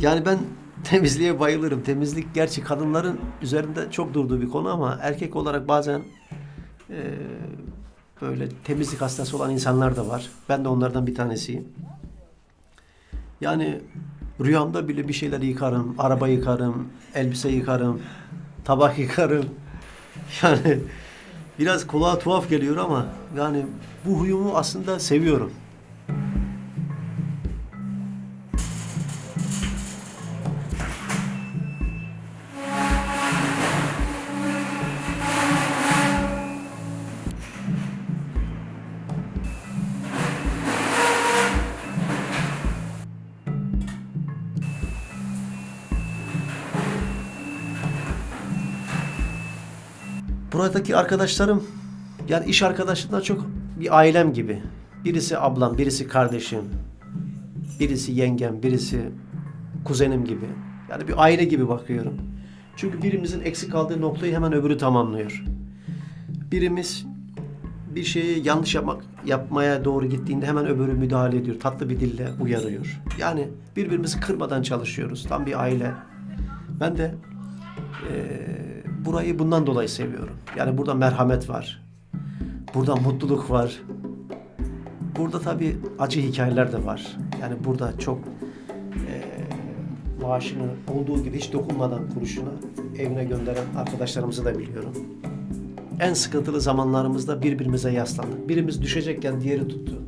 Yani ben temizliğe bayılırım. Temizlik gerçi kadınların üzerinde çok durduğu bir konu ama erkek olarak bazen e, böyle temizlik hastası olan insanlar da var. Ben de onlardan bir tanesiyim. Yani rüyamda bile bir şeyler yıkarım, araba yıkarım, elbise yıkarım, tabak yıkarım. Yani biraz kulağa tuhaf geliyor ama yani bu huyumu aslında seviyorum. Buradaki arkadaşlarım yani iş arkadaşlarından çok bir ailem gibi. Birisi ablam, birisi kardeşim, birisi yengem, birisi kuzenim gibi. Yani bir aile gibi bakıyorum. Çünkü birimizin eksik kaldığı noktayı hemen öbürü tamamlıyor. Birimiz bir şeyi yanlış yapmak yapmaya doğru gittiğinde hemen öbürü müdahale ediyor. Tatlı bir dille uyarıyor. Yani birbirimizi kırmadan çalışıyoruz. Tam bir aile. Ben de eee, burayı bundan dolayı seviyorum. Yani burada merhamet var. Burada mutluluk var. Burada tabii acı hikayeler de var. Yani burada çok eee maaşını olduğu gibi hiç dokunmadan kuruşuna evine gönderen arkadaşlarımızı da biliyorum. En sıkıntılı zamanlarımızda birbirimize yaslandık. Birimiz düşecekken diğeri tuttu.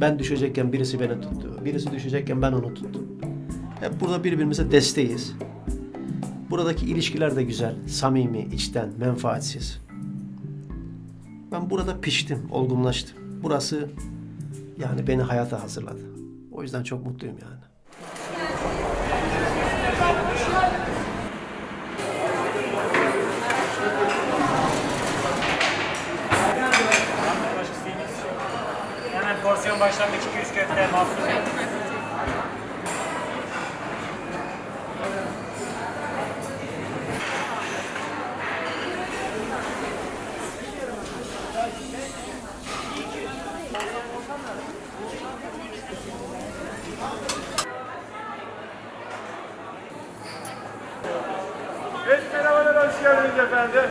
Ben düşecekken birisi beni tuttu. Birisi düşecekken ben onu tuttum. Hep burada birbirimize desteğiz. Buradaki ilişkiler de güzel, samimi, içten, menfaatsiz. Ben burada piştim, olgunlaştım. Burası yani beni hayata hazırladı. O yüzden çok mutluyum yani. Hemen porsiyon başlangıç 200 köfte mahsus. Evet merhabalar, hoş geldiniz efendim.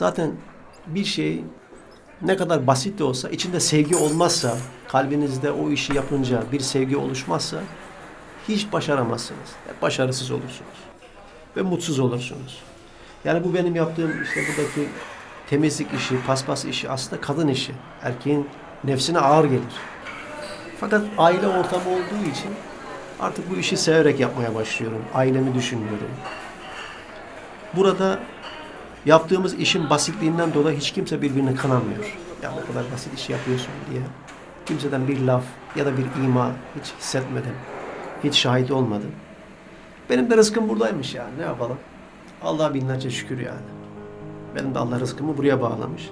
Zaten bir şey ne kadar basit de olsa içinde sevgi olmazsa, kalbinizde o işi yapınca bir sevgi oluşmazsa hiç başaramazsınız. Hep başarısız olursunuz. Ve mutsuz olursunuz. Yani bu benim yaptığım işte buradaki temizlik işi, paspas işi aslında kadın işi. Erkeğin nefsine ağır gelir. Fakat aile ortamı olduğu için artık bu işi severek yapmaya başlıyorum. Ailemi düşünmüyorum. Burada yaptığımız işin basitliğinden dolayı hiç kimse birbirini kınamıyor. Ya ne kadar basit iş yapıyorsun diye. Kimseden bir laf ya da bir ima hiç hissetmedim. Hiç şahit olmadım. Benim de rızkım buradaymış yani ne yapalım. Allah'a binlerce şükür yani. Benim de Allah rızkımı buraya bağlamış.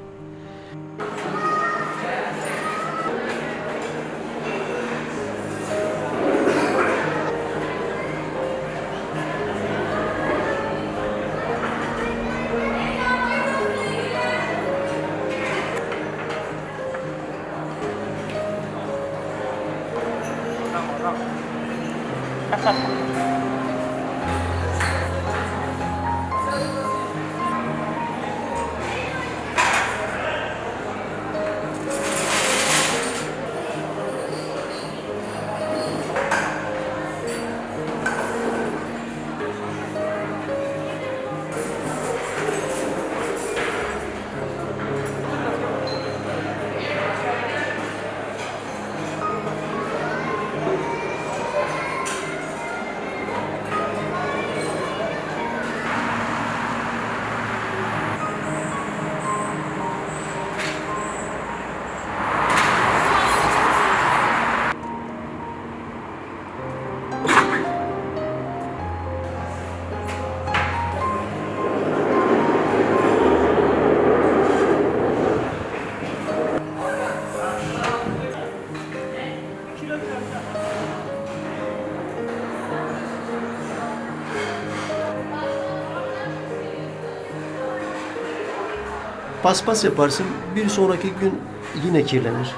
Paspas yaparsın, bir sonraki gün yine kirlenir.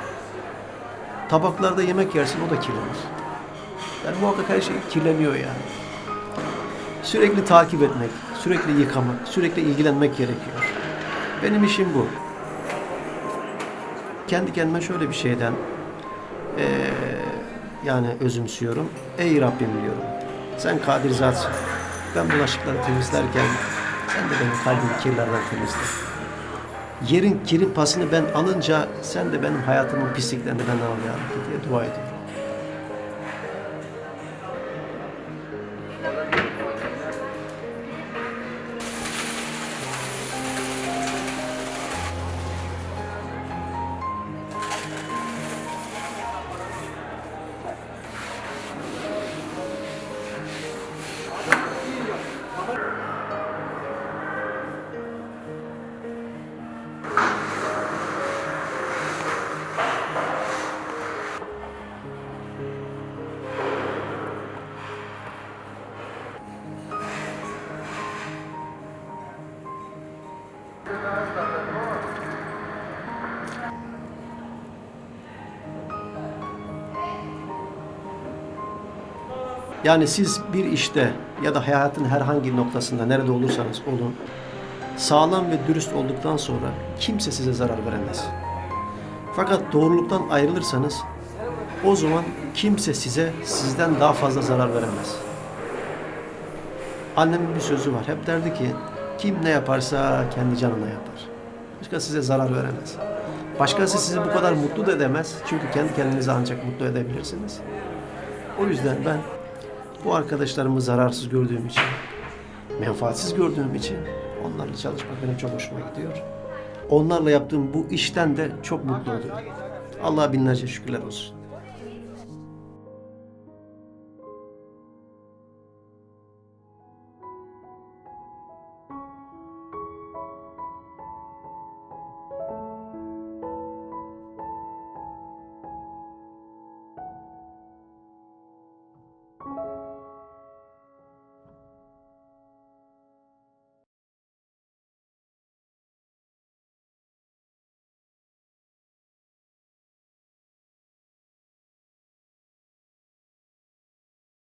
Tabaklarda yemek yersin, o da kirlenir. Yani muhakkak her şey kirleniyor yani. Sürekli takip etmek, sürekli yıkamak, sürekli ilgilenmek gerekiyor. Benim işim bu. Kendi kendime şöyle bir şeyden eee, yani özümsüyorum. Ey Rabbim diyorum. Sen kadir zatsın. Ben bulaşıkları temizlerken sen de benim kalbimi kirlerden temizle. Yerin kirin pasını ben alınca sen de benim hayatımın pisliklerini ben al ya diye dua ediyorum. Yani siz bir işte ya da hayatın herhangi noktasında nerede olursanız olun sağlam ve dürüst olduktan sonra kimse size zarar veremez. Fakat doğruluktan ayrılırsanız o zaman kimse size sizden daha fazla zarar veremez. Annemin bir sözü var. Hep derdi ki kim ne yaparsa kendi canına yapar. Başka size zarar veremez. Başkası sizi bu kadar mutlu da edemez. Çünkü kendi kendinizi ancak mutlu edebilirsiniz. O yüzden ben bu arkadaşlarımı zararsız gördüğüm için, menfaatsiz gördüğüm için onlarla çalışmak benim çok hoşuma gidiyor. Onlarla yaptığım bu işten de çok mutlu oluyorum. Allah'a binlerce şükürler olsun.